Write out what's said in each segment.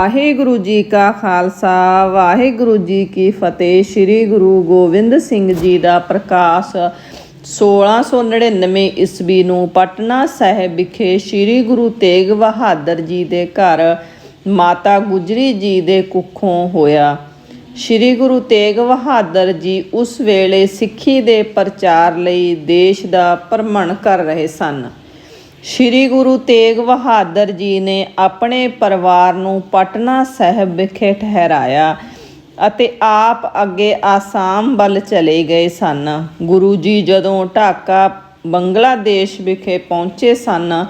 ਵਾਹਿਗੁਰੂ ਜੀ ਕਾ ਖਾਲਸਾ, ਵਾਹਿਗੁਰੂ ਜੀ ਕੀ ਫਤਿਹ। ਸ੍ਰੀ ਗੁਰੂ ਗੋਬਿੰਦ ਸਿੰਘ ਜੀ ਦਾ ਪ੍ਰਕਾਸ਼ 1699 ਈਸਵੀ ਨੂੰ ਪਟਨਾ ਸਾਹਿਬ ਵਿਖੇ ਸ੍ਰੀ ਗੁਰੂ ਤੇਗ ਬਹਾਦਰ ਜੀ ਦੇ ਘਰ ਮਾਤਾ ਗੁਜਰੀ ਜੀ ਦੇ ਕੁੱਖੋਂ ਹੋਇਆ। ਸ੍ਰੀ ਗੁਰੂ ਤੇਗ ਬਹਾਦਰ ਜੀ ਉਸ ਵੇਲੇ ਸਿੱਖੀ ਦੇ ਪ੍ਰਚਾਰ ਲਈ ਦੇਸ਼ ਦਾ ਭ੍ਰਮਣ ਕਰ ਰਹੇ ਸਨ। ਸ਼੍ਰੀ ਗੁਰੂ ਤੇਗ ਬਹਾਦਰ ਜੀ ਨੇ ਆਪਣੇ ਪਰਿਵਾਰ ਨੂੰ ਪਟਨਾ ਸਾਹਿਬ ਵਿਖੇ ਠਹਿਰਾਇਆ ਅਤੇ ਆਪ ਅੱਗੇ ਆਸਾਮ ਵੱਲ ਚਲੇ ਗਏ ਸਨ। ਗੁਰੂ ਜੀ ਜਦੋਂ ਢਾਕਾ ਬੰਗਲਾਦੇਸ਼ ਵਿਖੇ ਪਹੁੰਚੇ ਸਨ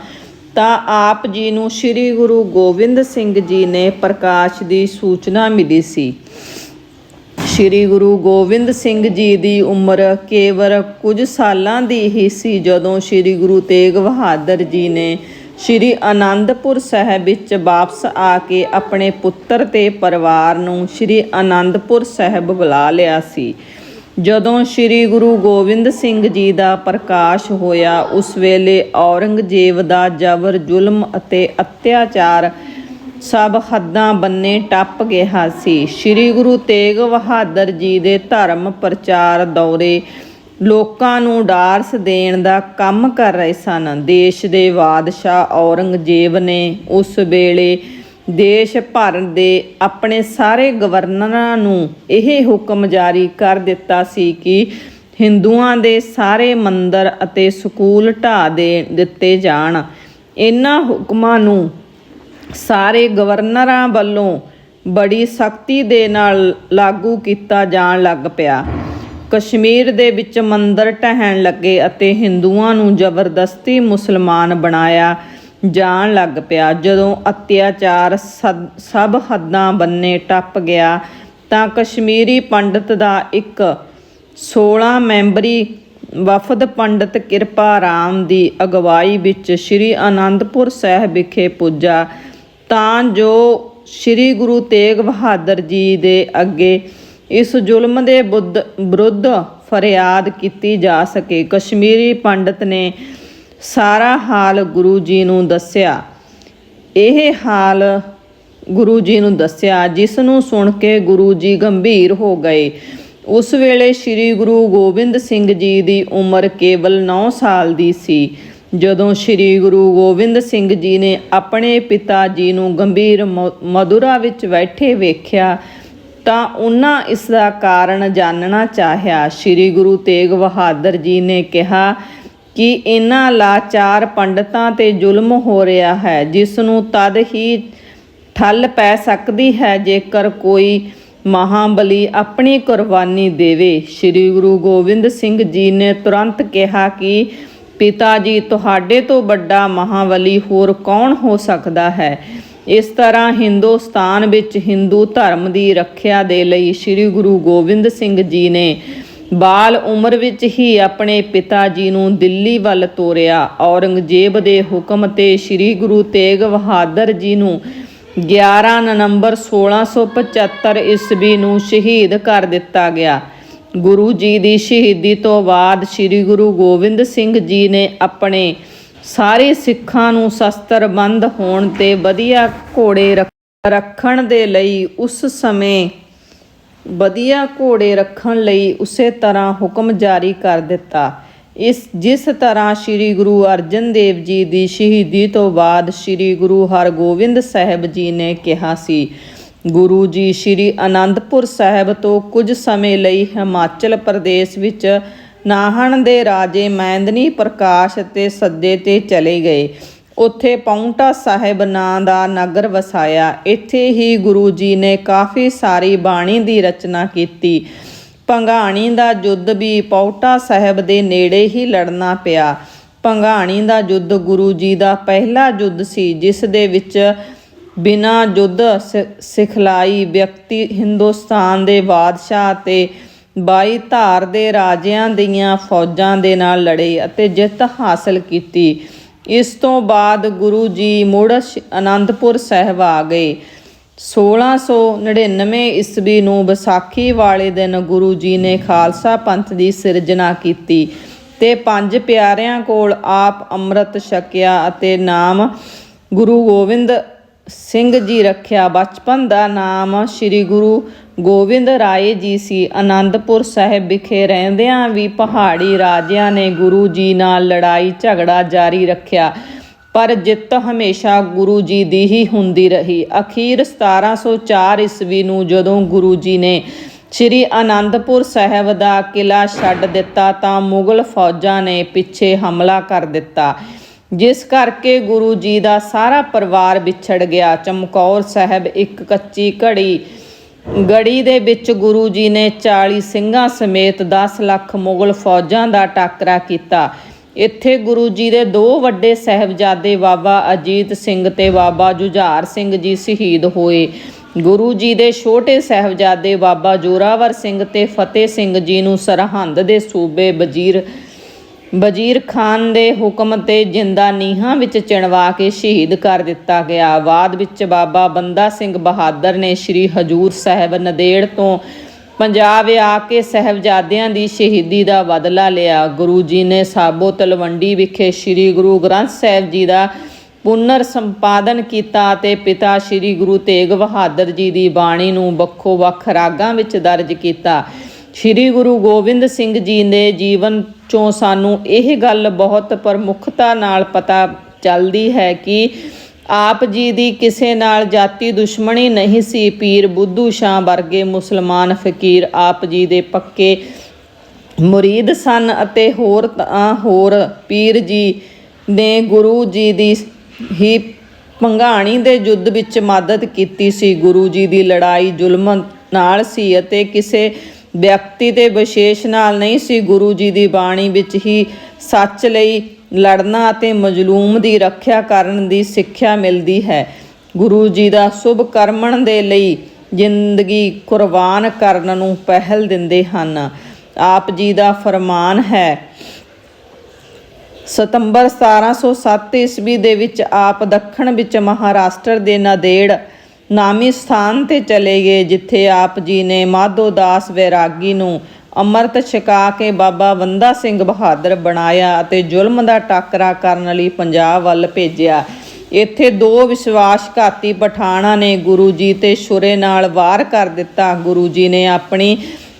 ਤਾਂ ਆਪ ਜੀ ਨੂੰ ਸ਼੍ਰੀ ਗੁਰੂ ਗੋਬਿੰਦ ਸਿੰਘ ਜੀ ਨੇ ਪ੍ਰਕਾਸ਼ ਦੀ ਸੂਚਨਾ ਮਿਲੀ ਸੀ। ਸ਼੍ਰੀ ਗੁਰੂ ਗੋਬਿੰਦ ਸਿੰਘ ਜੀ ਦੀ ਉਮਰ ਕੇਵਲ ਕੁਝ ਸਾਲਾਂ ਦੀ ਹੀ ਸੀ, ਜਦੋਂ ਸ਼੍ਰੀ ਗੁਰੂ ਤੇਗ ਬਹਾਦਰ ਜੀ ਨੇ ਸ਼੍ਰੀ ਆਨੰਦਪੁਰ ਸਾਹਿਬ ਵਿੱਚ ਵਾਪਸ ਆ ਕੇ ਆਪਣੇ ਪੁੱਤਰ ਤੇ ਪਰਿਵਾਰ ਨੂੰ ਸ਼੍ਰੀ ਆਨੰਦਪੁਰ ਸਾਹਿਬ ਬੁਲਾ ਲਿਆ ਸੀ। ਜਦੋਂ ਸ਼੍ਰੀ ਗੁਰੂ ਗੋਬਿੰਦ ਸਿੰਘ ਜੀ ਦਾ ਪ੍ਰਕਾਸ਼ ਹੋਇਆ, ਉਸ ਵੇਲੇ ਔਰੰਗਜ਼ੇਬ ਦਾ ਜ਼ਬਰ ਜ਼ੁਲਮ ਅਤੇ ਅਤਿਆਚਾਰ ਸਭ ਹੱਦਾਂ ਬੰਨੇ ਟੱਪ ਗਿਆ ਸੀ। ਸ੍ਰੀ ਗੁਰੂ ਤੇਗ ਬਹਾਦਰ ਜੀ ਦੇ ਧਰਮ ਪ੍ਰਚਾਰ ਦੌਰੇ ਲੋਕਾਂ ਨੂੰ ਡਾਰਸ ਦੇਣ ਦਾ ਕੰਮ ਕਰ ਰਹੇ ਸਨ। ਦੇਸ਼ ਦੇ ਬਾਦਸ਼ਾਹ ਔਰੰਗਜ਼ੇਬ ਨੇ ਉਸ ਵੇਲੇ ਦੇਸ਼ ਭਰ ਦੇ ਆਪਣੇ ਸਾਰੇ ਗਵਰਨਰਾਂ ਨੂੰ ਇਹ ਹੁਕਮ ਜਾਰੀ ਕਰ ਦਿੱਤਾ ਸੀ ਕਿ ਹਿੰਦੂਆਂ ਦੇ ਸਾਰੇ ਮੰਦਰ ਅਤੇ ਸਕੂਲ ਢਾਹ ਦੇ ਦਿੱਤੇ ਜਾਣ। ਇਹਨਾਂ ਹੁਕਮਾਂ ਨੂੰ ਸਾਰੇ ਗਵਰਨਰਾਂ ਵੱਲੋਂ ਬੜੀ ਸਖਤੀ ਦੇ ਨਾਲ ਲਾਗੂ ਕੀਤਾ ਜਾਣ ਲੱਗ ਪਿਆ। ਕਸ਼ਮੀਰ ਦੇ ਵਿੱਚ ਮੰਦਰ ਢਹਿਣ ਲੱਗੇ ਅਤੇ ਹਿੰਦੂਆਂ ਨੂੰ ਜ਼ਬਰਦਸਤੀ ਮੁਸਲਮਾਨ ਬਣਾਇਆ ਜਾਣ ਲੱਗ ਪਿਆ। ਜਦੋਂ ਅਤਿਆਚਾਰ ਸਦ- ਸਭ ਹੱਦਾਂ ਬੰਨੇ ਟੱਪ ਗਿਆ ਤਾਂ ਕਸ਼ਮੀਰੀ ਪੰਡਤ ਦਾ ਇੱਕ 16 ਮੈਂਬਰੀ ਵਫਦ ਪੰਡਤ ਕਿਰਪਾ ਰਾਮ ਦੀ ਅਗਵਾਈ ਵਿੱਚ ਸ੍ਰੀ ਅਨੰਦਪੁਰ ਸਾਹਿਬ ਵਿਖੇ ਪੁੱਜਾ। ਤਾਂ ਜੋ ਸ੍ਰੀ ਗੁਰੂ ਤੇਗ ਬਹਾਦਰ ਜੀ ਦੇ ਅੱਗੇ ਇਸ ਜ਼ੁਲਮ ਦੇ ਬੁੱਧ, ਵਿਰੁੱਧ ਫਰਿਆਦ ਕੀਤੀ ਜਾ ਸਕੇ। ਕਸ਼ਮੀਰੀ ਪੰਡਤ ਨੇ ਸਾਰਾ ਹਾਲ ਗੁਰੂ ਜੀ ਨੂੰ ਦੱਸਿਆ। ਇਹ ਹਾਲ ਗੁਰੂ ਜੀ ਨੂੰ ਦੱਸਿਆ, ਜਿਸ ਨੂੰ ਸੁਣ ਕੇ ਗੁਰੂ ਜੀ ਗੰਭੀਰ ਹੋ ਗਏ। ਉਸ ਵੇਲੇ ਸ੍ਰੀ ਗੁਰੂ ਗੋਬਿੰਦ ਸਿੰਘ ਜੀ ਦੀ ਉਮਰ ਕੇਵਲ 9 ਸਾਲ ਦੀ ਸੀ। ਜਦੋਂ ਸ੍ਰੀ ਗੁਰੂ ਗੋਬਿੰਦ ਸਿੰਘ ਜੀ ਨੇ ਆਪਣੇ ਪਿਤਾ ਜੀ ਨੂੰ ਗੰਭੀਰ ਮ- ਮਧੁਰਾ ਵਿੱਚ ਬੈਠੇ ਵੇਖਿਆ, ਤਾਂ ਉਹਨਾਂ ਇਸ ਦਾ ਕਾਰਨ ਜਾਣਨਾ ਚਾਹਿਆ। ਸ੍ਰੀ ਗੁਰੂ ਤੇਗ ਬਹਾਦਰ ਜੀ ਨੇ ਕਿਹਾ ਕਿ ਇਹਨਾਂ ਲਾਚਾਰ ਪੰਡਤਾਂ ਤੇ ਜ਼ੁਲਮ ਹੋ ਰਿਹਾ ਹੈ, ਜਿਸ ਨੂੰ ਤਦ ਹੀ ਠੱਲ ਪੈ ਸਕਦੀ ਹੈ ਜੇਕਰ ਕੋਈ ਮਹਾਬਲੀ ਆਪਣੀ ਕੁਰਬਾਨੀ ਦੇਵੇ। ਸ੍ਰੀ ਗੁਰੂ ਗੋਬਿੰਦ ਸਿੰਘ ਜੀ ਨੇ ਤੁਰੰਤ ਕਿਹਾ ਕਿ ਪਿਤਾ ਜੀ, ਤੁਹਾਡੇ ਤੋਂ ਵੱਡਾ ਮਹਾਬਲੀ ਹੋਰ ਕੌਣ ਹੋ ਸਕਦਾ ਹੈ? ਇਸ ਤਰ੍ਹਾਂ ਹਿੰਦੁਸਤਾਨ ਵਿੱਚ ਹਿੰਦੂ ਧਰਮ ਦੀ ਰੱਖਿਆ ਦੇ ਲਈ ਸ੍ਰੀ ਗੁਰੂ ਗੋਬਿੰਦ ਸਿੰਘ ਜੀ ਨੇ ਬਾਲ ਉਮਰ ਵਿੱਚ ਹੀ ਆਪਣੇ ਪਿਤਾ ਜੀ ਨੂੰ ਦਿੱਲੀ ਵੱਲ ਤੋਰਿਆ। ਔਰੰਗਜ਼ੇਬ ਦੇ ਹੁਕਮ ਤੇ ਸ੍ਰੀ ਗੁਰੂ ਤੇਗ ਬਹਾਦਰ ਜੀ ਨੂੰ 11 ਨਵੰਬਰ 1675 ਈਸਵੀ ਨੂੰ ਸ਼ਹੀਦ ਕਰ ਦਿੱਤਾ ਗਿਆ। ਗੁਰੂ ਜੀ ਦੀ ਸ਼ਹੀਦੀ ਤੋਂ ਬਾਅਦ ਸ੍ਰੀ ਗੁਰੂ ਗੋਬਿੰਦ ਸਿੰਘ ਜੀ ਨੇ ਆਪਣੇ ਸਾਰੇ ਸਿੱਖਾਂ ਨੂੰ ਸ਼ਸਤਰਬੰਦ ਹੋਣ ਤੇ ਵਧੀਆ ਘੋੜੇ ਰੱਖ- ਰੱਖਣ ਦੇ ਲਈ ਉਸ ਸਮੇਂ ਵਧੀਆ ਘੋੜੇ ਰੱਖਣ ਲਈ ਉਸੇ ਤਰ੍ਹਾਂ ਹੁਕਮ ਜਾਰੀ ਕਰ ਦਿੱਤਾ। ਇਸ, ਜਿਸ ਤਰ੍ਹਾਂ ਸ੍ਰੀ ਗੁਰੂ ਅਰਜਨ ਦੇਵ ਜੀ ਦੀ ਸ਼ਹੀਦੀ ਤੋਂ ਬਾਅਦ ਸ੍ਰੀ ਗੁਰੂ ਹਰਗੋਬਿੰਦ ਸਾਹਿਬ ਜੀ ਨੇ ਕਿਹਾ ਸੀ ਗੁਰੂ ਜੀ ਸ੍ਰੀ ਅਨੰਦਪੁਰ ਸਾਹਿਬ ਤੋਂ ਕੁਝ ਸਮੇਂ ਲਈ ਹਿਮਾਚਲ ਪ੍ਰਦੇਸ਼ ਵਿੱਚ ਨਾਹਣ ਦੇ ਰਾਜੇ ਮੈਂਦਨੀ ਪ੍ਰਕਾਸ਼ ਤੇ ਸੱਦੇ ਤੇ ਚਲੇ ਗਏ। ਉੱਥੇ ਪੌਂਟਾ ਸਾਹਿਬ ਨਾਂ ਦਾ ਨਗਰ ਵਸਾਇਆ। ਇੱਥੇ ਹੀ ਗੁਰੂ ਜੀ ਨੇ ਕਾਫੀ ਸਾਰੀ ਬਾਣੀ ਦੀ ਰਚਨਾ ਕੀਤੀ। ਭੰਗਾਣੀ ਦਾ ਯੁੱਧ ਵੀ ਪੌਂਟਾ ਸਾਹਿਬ ਦੇ ਨੇੜੇ ਹੀ ਲੜਨਾ ਪਿਆ। ਭੰਗਾਣੀ ਦਾ ਯੁੱਧ ਗੁਰੂ ਜੀ ਦਾ ਪਹਿਲਾ ਯੁੱਧ ਸੀ, ਜਿਸ ਦੇ ਵਿੱਚ ਬਿਨਾਂ ਯੁੱਧ ਸਿ- ਸਿਖਲਾਈ ਵਿਅਕਤੀ ਹਿੰਦੁਸਤਾਨ ਦੇ ਬਾਦਸ਼ਾਹ ਤੇ 22 ਧਾਰ ਦੇ ਰਾਜਿਆਂ ਦੀਆਂ ਫੌਜਾਂ ਦੇ ਨਾਲ ਲੜੇ ਅਤੇ ਜਿੱਤ ਹਾਸਲ ਕੀਤੀ। ਇਸ ਤੋਂ ਬਾਅਦ ਗੁਰੂ ਜੀ ਮੁੜ ਸ਼- ਆਨੰਦਪੁਰ ਸਾਹਿਬ ਆ ਗਏ। 1699 ਈਸਵੀ ਨੂੰ ਵਿਸਾਖੀ ਵਾਲੇ ਦਿਨ ਗੁਰੂ ਜੀ ਨੇ ਖਾਲਸਾ ਪੰਥ ਦੀ ਸਿਰਜਣਾ ਕੀਤੀ ਤੇ ਪੰਜ ਪਿਆਰਿਆਂ ਕੋਲ ਆਪ ਅੰਮ੍ਰਿਤ ਛਕਿਆ ਅਤੇ ਨਾਮ ਗੁਰੂ ਗੋਬਿੰਦ ਸਿੰਘ ਜੀ ਰੱਖਿਆ। ਬਚਪਨ ਦਾ ਨਾਮ ਸ੍ਰੀ ਗੁਰੂ ਗੋਬਿੰਦ ਰਾਏ ਜੀ ਸੀ। ਆਨੰਦਪੁਰ ਸਾਹਿਬ ਵਿਖੇ ਰਹਿੰਦਿਆਂ ਵੀ ਪਹਾੜੀ ਰਾਜਿਆਂ ਨੇ ਗੁਰੂ ਜੀ ਨਾਲ ਲੜਾਈ ਝਗੜਾ ਜਾਰੀ ਰੱਖਿਆ। ਪਰ ਜਿੱਤ ਹਮੇਸ਼ਾ ਗੁਰੂ ਜੀ ਦੀ ਹੀ ਹੁੰਦੀ ਰਹੀ। ਅਖੀਰ 1704 ਈਸਵੀ ਨੂੰ ਜਦੋਂ ਗੁਰੂ ਜੀ ਨੇ ਸ੍ਰੀ ਆਨੰਦਪੁਰ ਸਾਹਿਬ ਦਾ ਕਿਲਾ ਛੱਡ ਦਿੱਤਾ ਤਾਂ ਮੁਗਲ ਫੌਜਾਂ ਨੇ ਪਿੱਛੇ ਹਮਲਾ ਕਰ ਦਿੱਤਾ। ਜਿਸ ਕਰਕੇ ਗੁਰੂ ਜੀ ਦਾ ਸਾਰਾ ਪਰਿਵਾਰ ਵਿਛੜ ਗਿਆ। ਚਮਕੌਰ ਸਾਹਿਬ ਇੱਕ ਕੱਚੀ ਘੜੀ, ਗੜੀ ਦੇ ਵਿੱਚ ਗੁਰੂ ਜੀ ਨੇ 40 ਸਿੰਘਾਂ ਸਮੇਤ 10 ਲੱਖ ਮੁਗਲ ਫੌਜਾਂ ਦਾ ਟਾਕਰਾ ਕੀਤਾ। ਇੱਥੇ ਗੁਰੂ ਜੀ ਦੇ ਦੋ ਵੱਡੇ ਸਹਿਬਜ਼ਾਦੇ ਬਾਬਾ ਅਜੀਤ ਸਿੰਘ ਤੇ ਬਾਬਾ ਜੁਝਾਰ ਸਿੰਘ ਜੀ ਸ਼ਹੀਦ ਹੋਏ। ਗੁਰੂ ਜੀ ਦੇ ਛੋਟੇ ਸਹਿਬਜ਼ਾਦੇ ਬਾਬਾ ਜੋਰਾਵਰ ਸਿੰਘ ਤੇ ਫਤਿਹ ਸਿੰਘ ਜੀ ਨੂੰ ਸਰਹੰਦ ਦੇ ਸੂਬੇ ਵਜ਼ੀਰ ਵਜ਼ੀਰ ਖਾਨ ਦੇ ਹੁਕਮ ਤੇ ਜਿੰਦਾ ਨੀਹਾਂ ਵਿੱਚ ਚਿਣਵਾ ਕੇ ਸ਼ਹੀਦ ਕਰ ਦਿੱਤਾ ਗਿਆ। ਬਾਅਦ ਵਿੱਚ ਬਾਬਾ ਬੰਦਾ ਸਿੰਘ ਬਹਾਦਰ ਨੇ ਸ੍ਰੀ ਹਜੂਰ ਸਾਹਿਬ ਨਦੇੜ ਤੋਂ ਪੰਜਾਬ ਆ ਕੇ ਸਹਿਬਜ਼ਾਦਿਆਂ ਦੀ ਸ਼ਹੀਦੀ ਦਾ ਬਦਲਾ ਲਿਆ। ਗੁਰੂ ਜੀ ਨੇ ਸਾਬੋ ਤਲਵੰਡੀ ਵਿਖੇ ਸ੍ਰੀ ਗੁਰੂ ਗ੍ਰੰਥ ਸਾਹਿਬ ਜੀ ਦਾ ਪੁਨਰ ਸੰਪਾਦਨ ਕੀਤਾ ਤੇ ਪਿਤਾ ਸ੍ਰੀ ਗੁਰੂ ਤੇਗ ਬਹਾਦਰ ਜੀ ਦੀ ਬਾਣੀ ਨੂੰ ਵੱਖੋ ਵੱਖ ਰਾਗਾਂ ਵਿੱਚ ਦਰਜ ਕੀਤਾ। ਸ੍ਰੀ ਗੁਰੂ ਗੋਬਿੰਦ ਸਿੰਘ ਜੀ ਦੇ ਜੀਵਨ ਚੋਂ ਸਾਨੂੰ ਇਹ ਗੱਲ ਬਹੁਤ ਪ੍ਰਮੁੱਖਤਾ ਨਾਲ ਪਤਾ ਚੱਲਦੀ ਹੈ ਕਿ ਆਪ ਜੀ ਦੀ ਕਿਸੇ ਨਾਲ ਜਾਤੀ ਦੁਸ਼ਮਣੀ ਨਹੀਂ ਸੀ। ਪੀਰ ਬੁੱਧੂ ਸ਼ਾਹ ਵਰਗੇ ਮੁਸਲਮਾਨ ਫਕੀਰ ਆਪ ਜੀ ਦੇ ਪੱਕੇ ਮੁਰੀਦ ਸਨ ਅਤੇ ਹੋਰ ਤਾਂ ਹੋਰ ਪੀਰ ਜੀ ਨੇ ਗੁਰੂ ਜੀ ਦੀ ਹੀ ਪੰਘਾਣੀ ਦੇ ਯੁੱਧ ਵਿੱਚ ਮਦਦ ਕੀਤੀ ਸੀ। ਗੁਰੂ ਜੀ ਦੀ ਲੜਾਈ ਜ਼ੁਲਮ ਨਾਲ ਸੀ ਅਤੇ ਕਿਸੇ ਵਿਅਕਤੀ ਤੇ ਵਿਸ਼ੇਸ਼ ਨਾਲ ਨਹੀਂ ਸੀ ਗੁਰੂ ਜੀ ਦੀ ਬਾਣੀ ਵਿੱਚ ਹੀ ਸੱਚ ਲਈ ਲੜਨਾ ਅਤੇ ਮਜ਼ਲੂਮ ਦੀ ਰੱਖਿਆ ਕਰਨ ਦੀ ਸਿੱਖਿਆ ਮਿਲਦੀ ਹੈ। ਗੁਰੂ ਜੀ ਦਾ ਸ਼ੁਭ ਕਰਮਣ ਦੇ ਲਈ ਜ਼ਿੰਦਗੀ ਕੁਰਬਾਨ ਕਰਨ ਨੂੰ ਪਹਿਲ ਦਿੰਦੇ ਹਨ। ਆਪ ਜੀ ਦਾ ਫਰਮਾਨ ਹੈ, ਸਤੰਬਰ 1707 ਈਸਵੀ ਦੇ ਵਿੱਚ ਆਪ ਦੱਖਣ ਵਿੱਚ ਮਹਾਰਾਸ਼ਟਰ ਦੇ ਨਾਦੇੜ ਨਾਮੀ ਸਥਾਨ ਤੇ ਚਲੇ ਗਏ, ਜਿੱਥੇ ਆਪ ਜੀ ਨੇ ਮਾਧੋ ਦਾਸ ਵੈਰਾਗੀ ਨੂੰ ਅੰਮ੍ਰਿਤ ਛਕਾ ਕੇ ਬਾਬਾ ਬੰਦਾ ਸਿੰਘ ਬਹਾਦਰ ਬਣਾਇਆ ਅਤੇ ਜ਼ੁਲਮ ਦਾ ਟਾਕਰਾ ਕਰਨ ਲਈ ਪੰਜਾਬ ਵੱਲ ਭੇਜਿਆ। ਇੱਥੇ ਦੋ ਵਿਸ਼ਵਾਸਘਾਤੀ ਪਠਾਣਾ ਨੇ ਗੁਰੂ ਜੀ ਤੇ ਛੁਰੇ ਨਾਲ ਵਾਰ ਕਰ ਦਿੱਤਾ। ਗੁਰੂ ਜੀ ਨੇ ਆਪਣੀ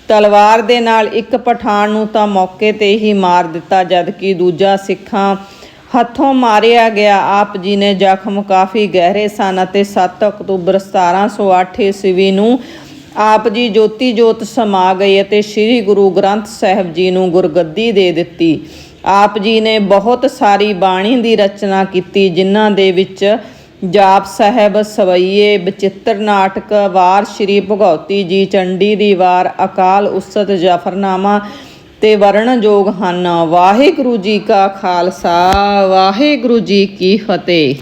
ਤਲਵਾਰ ਦੇ ਨਾਲ ਇੱਕ ਪਠਾਨ ਨੂੰ ਤਾਂ ਮੌਕੇ ਤੇ ਹੀ ਮਾਰ ਦਿੱਤਾ, ਜਦਕਿ ਦੂਜਾ ਸਿੱਖਾਂ ਹੱਥੋਂ ਮਾਰਿਆ ਗਿਆ। ਆਪ ਜੀ ਨੇ ਜ਼ਖਮ ਕਾਫੀ ਗਹਿਰੇ ਸਨ ਅਤੇ 7 ਅਕਤੂਬਰ 1708 ਈਸਵੀ ਨੂੰ ਆਪ ਜੀ ਜੋਤੀ ਜੋਤ ਸਮਾ ਗਏ ਅਤੇ ਸ੍ਰੀ ਗੁਰੂ ਗ੍ਰੰਥ ਸਾਹਿਬ ਜੀ ਨੂੰ ਗੁਰਗੱਦੀ ਦੇ ਦਿੱਤੀ। ਆਪ ਜੀ ਨੇ ਬਹੁਤ ਸਾਰੀ ਬਾਣੀ ਦੀ ਰਚਨਾ ਕੀਤੀ, ਜਿਨ੍ਹਾਂ ਦੇ ਵਿੱਚ ਜਾਪ ਸਾਹਿਬ, ਸਵਈਏ ਬਚਿੱਤਰ ਨਾਟਕ, ਵਾਰ ਸ਼੍ਰੀ ਭਗਉਤੀ ਜੀ, ਚੰਡੀ ਦੀ ਵਾਰ ਅਕਾਲ ਉਸਤ, ਜਫਰਨਾਮਾ ਤੇ ਵਰਣਯੋਗ ਹਨ। ਵਾਹਿਗੁਰੂ ਜੀ ਕਾ ਖਾਲਸਾ ਵਾਹਿਗੁਰੂ ਜੀ ਕੀ ਫਤਿਹ।